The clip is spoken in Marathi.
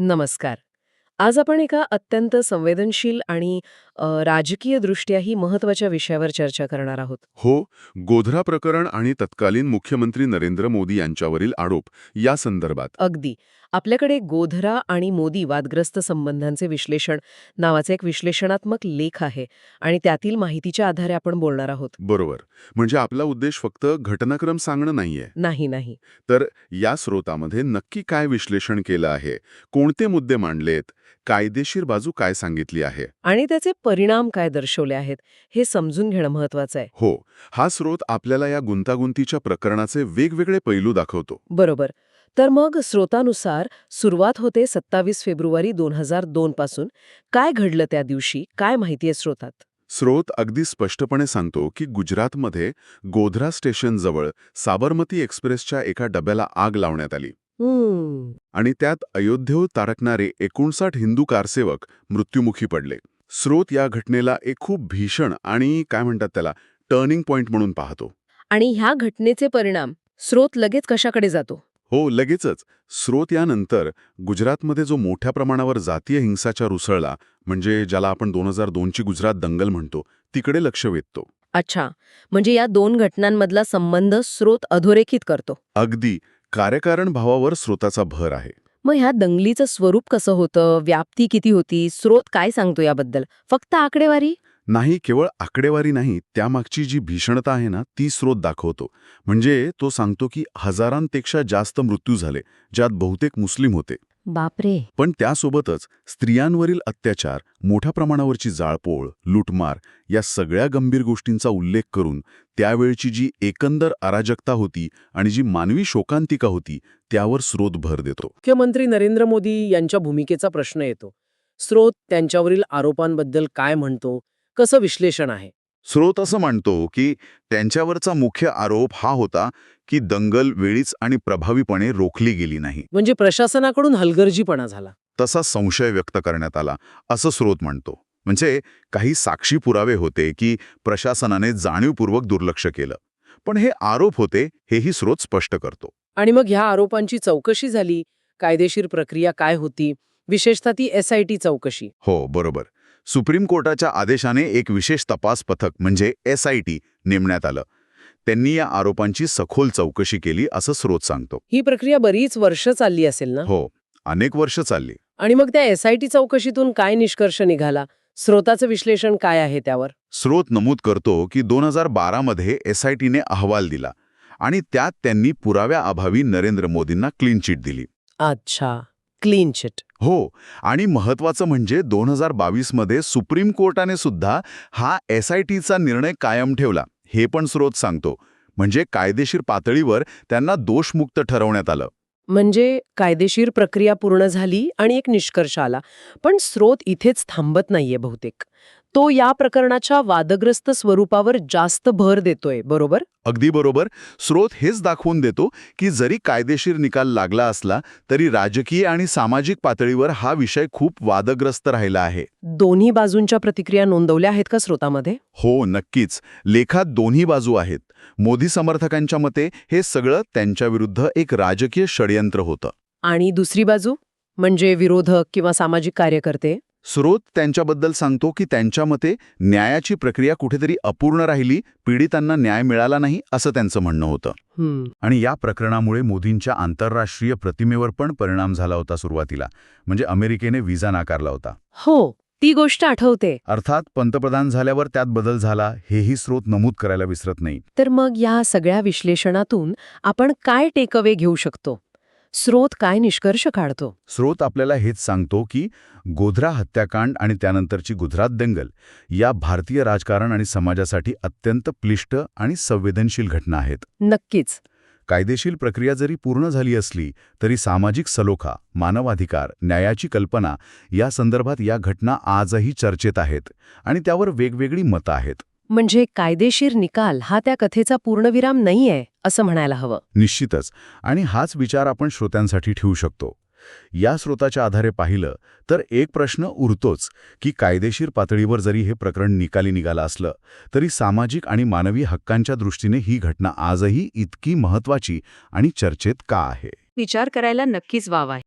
नमस्कार. आज आपण एका अत्यंत संवेदनशील आणि अ, राजकीयदृष्ट्याही महत्त्वाच्या विषयावर चर्चा करणार आहोत. हो गोधरा प्रकरण आणि तत्कालीन मुख्यमंत्री नरेंद्र मोदी यांच्यावरील आरोप या संदर्भात. अगदी. आपल्याकडे गोधरा आणि मोदी वादग्रस्त संबंधांचे विश्लेषण नावाचा एक विश्लेषणात्मक लेख आहे आणि त्यातील माहितीच्या आधारे आपण बोलणार आहोत. बरोबर. म्हणजे आपला उद्देश फक्त घटनाक्रम सांगणं नाहीये. नाही नाही. तर या स्रोतामध्ये नक्की काय विश्लेषण केलं आहे? कोणते मुद्दे मांडलेत? कायदेशीर बाजू काय सांगितली आहे? आणि त्याचे परिणाम काय दर्शवले आहेत हे समजून घेणं महत्वाचं आहे. हो. हा स्रोत आपल्याला या गुंतागुंतीच्या प्रकरणाचे वेगवेगळे पैलू दाखवतो. बरोबर. तर मग स्रोतानुसार सुरुवात होते सत्तावीस फेब्रुवारी दोन हजार दोन पासून. काय घडलं त्या दिवशी? काय माहितीये स्रोतात? स्रोत अगदी स्पष्टपणे सांगतो की गुजरातमध्ये गोधरा स्टेशनजवळ साबरमती एक्सप्रेसच्या एका डब्याला आग लावण्यात आली. आणि त्यात अयोध्येहून तारकणारे एकोणसाठ हिंदू कारसेवक मृत्युमुखी पडले. स्रोत या घटनेला एक खूप भीषण आणि काय म्हणतात त्याला टर्निंग पॉइंट म्हणून पाहतो. आणि ह्या घटनेचे परिणाम स्रोत लगेच कशाकडे जातो? हो लगेचच. स्रोत यानंतर गुजरातमध्ये जो मोठ्या प्रमाणावर जातीय हिंसाचार उसळला म्हणजे ज्याला आपण दोन हजार दोनची गुजरात दंगल म्हणतो तिकडे लक्ष वेधतो. अच्छा. म्हणजे या दोन घटनांमधला संबंध स्रोत अधोरेखित करतो. अगदी. कार्यकारण भावावर स्रोताचा भर आहे. मग ह्या दंगलीचं स्वरूप कसं होतं? व्याप्ती किती होती? स्रोत काय सांगतो याबद्दल? फक्त आकडेवारी? नाही केवळ आकडेवारी नाही त्यामागची जी भीषणता आहे ना ती स्रोत दाखवतो. म्हणजे तो सांगतो की हजारांपेक्षा जास्त मृत्यू झाले ज्यात बहुतेक मुस्लिम होते. बापरे! पण त्यासोबतच स्त्रियांवरील अत्याचार मोठ्या प्रमाणावरची जाळपोळ लुटमार या सगळ्या गंभीर गोष्टींचा उल्लेख करून त्यावेळची जी एकंदर अराजकता होती आणि जी मानवी शोकांतिका होती त्यावर स्रोत भर देतो. मुख्यमंत्री नरेंद्र मोदी यांच्या भूमिकेचा प्रश्न येतो. स्रोत त्यांच्यावरील आरोपांबद्दल काय म्हणतो? कसं विश्लेषण आहे? स्रोत असं म्हणतो की त्यांच्यावरचा मुख्य आरोप हा होता की दंगल वेळीच आणि प्रभावीपणे रोखली गेली नाही. म्हणजे प्रशासनाकडून हलगर्जीपणा झाला. तसा संशय व्यक्त करण्यात आला असं स्रोत म्हणतो म्हणजे काही साक्षी पुरावे होते की प्रशासनाने जाणीवपूर्वक दुर्लक्ष केलं. पण हे आरोप होते हेही स्रोत स्पष्ट करतो. आणि मग ह्या आरोपांची चौकशी झाली. कायदेशीर प्रक्रिया काय होती? विशेषतः ती एस चौकशी. हो बरोबर. सुप्रीम कोर्टाच्या आदेशाने एक विशेष तपास पथक म्हणजे एस आय टी नेमण्यात आलं. त्यांनी या आरोपांची सखोल चौकशी केली असं स्रोत सांगतो. ही प्रक्रिया बरीच वर्ष चालली असेल ना? हो अनेक वर्ष चालली. आणि मग त्या एस आय टी चौकशीतून काय निष्कर्ष निघाला? स्रोताचं विश्लेषण काय आहे त्यावर? स्रोत नमूद करतो की दोन हजार बारामध्ये एस आय टीने अहवाल दिला आणि त्यात त्यांनी पुराव्याअभावी नरेंद्र मोदींना क्लीन चिट दिली. अच्छा. Clean chit. हो आणि महत्वाचं म्हणजे दोन हजार बावीसमध्ये सुप्रीम कोर्टाने सुद्धा हा एस आय टीचा निर्णय कायम ठेवला. हे पण स्रोत सांगतो. म्हणजे कायदेशीर पातळीवर त्यांना दोषमुक्त ठरवण्यात आलं. म्हणजे कायदेशीर प्रक्रिया पूर्ण झाली आणि एक निष्कर्ष आला. पण स्रोत इथेच थांबत नाहीये बहुतेक. तो या प्रकरणाच्या वादग्रस्त स्वरूपावर जास्त भर देतोय बरोबर? अगदी बरोबर. स्रोत हेच दाखवून देतो की जरी कायदेशीर निकाल लागला असला तरी राजकीय आणि सामाजिक पातळीवर हा विषय खूप वादग्रस्त राहिला आहे. दोन्ही बाजूंच्या प्रतिक्रिया नोंदवल्या आहेत का स्रोतामध्ये? हो नक्कीच. लेखात दोन्ही बाजू आहेत. मोदी समर्थकांच्या मते हे सगळं त्यांच्याविरुद्ध एक राजकीय षडयंत्र होतं. आणि दुसरी बाजू? म्हणजे विरोधक किंवा सामाजिक कार्यकर्ते? स्रोत त्यांच्याबद्दल सांगतो की त्यांच्या मते न्यायाची प्रक्रिया कुठेतरी अपूर्ण राहिली पीडितांना न्याय मिळाला नाही असं त्यांचं म्हणणं होतं. आणि या प्रकरणामुळे मोदींच्या आंतरराष्ट्रीय प्रतिमेवर पण परिणाम झाला होता सुरुवातीला. म्हणजे अमेरिकेने व्हिसा नाकारला होता. हो ती गोष्ट आठवते. अर्थात पंतप्रधान झाल्यावर त्यात बदल झाला हेही स्रोत नमूद करायला विसरत नाही. तर मग या सगळ्या विश्लेषणातून आपण काय टेकअवे घेऊ शकतो? स्रोत काय निष्कर्ष काढतो? स्रोत आपल्याला हेच सांगतो की गोधरा हत्याकांड आणि त्यानंतरची गुजरात दंगल या भारतीय राजकारण आणि समाजासाठी अत्यंत क्लिष्ट आणि संवेदनशील घटना आहेत. नक्कीच. कायदेशीर प्रक्रिया जरी पूर्ण झाली असली तरी सामाजिक सलोखा मानवाधिकार न्यायाची कल्पना या संदर्भात या घटना आजही चर्चेत आहेत आणि त्यावर वेगवेगळी मतं आहेत. म्हणजे कायदेशीर निकाल हा त्या कथेचा पूर्णविराम नाहीये असं म्हणायला हवं. निश्चितच. आणि हाच विचार आपण श्रोत्यांसाठी ठेवू शकतो. या स्रोताच्या आधारे पाहिलं तर एक प्रश्न उरतोच की कायदेशीर पातळीवर जरी हे प्रकरण निकाली निघालं असलं तरी सामाजिक आणि मानवी हक्कांच्या दृष्टीने ही घटना आजही इतकी महत्वाची आणि चर्चेत का आहे? विचार करायला नक्कीच वाव आहे.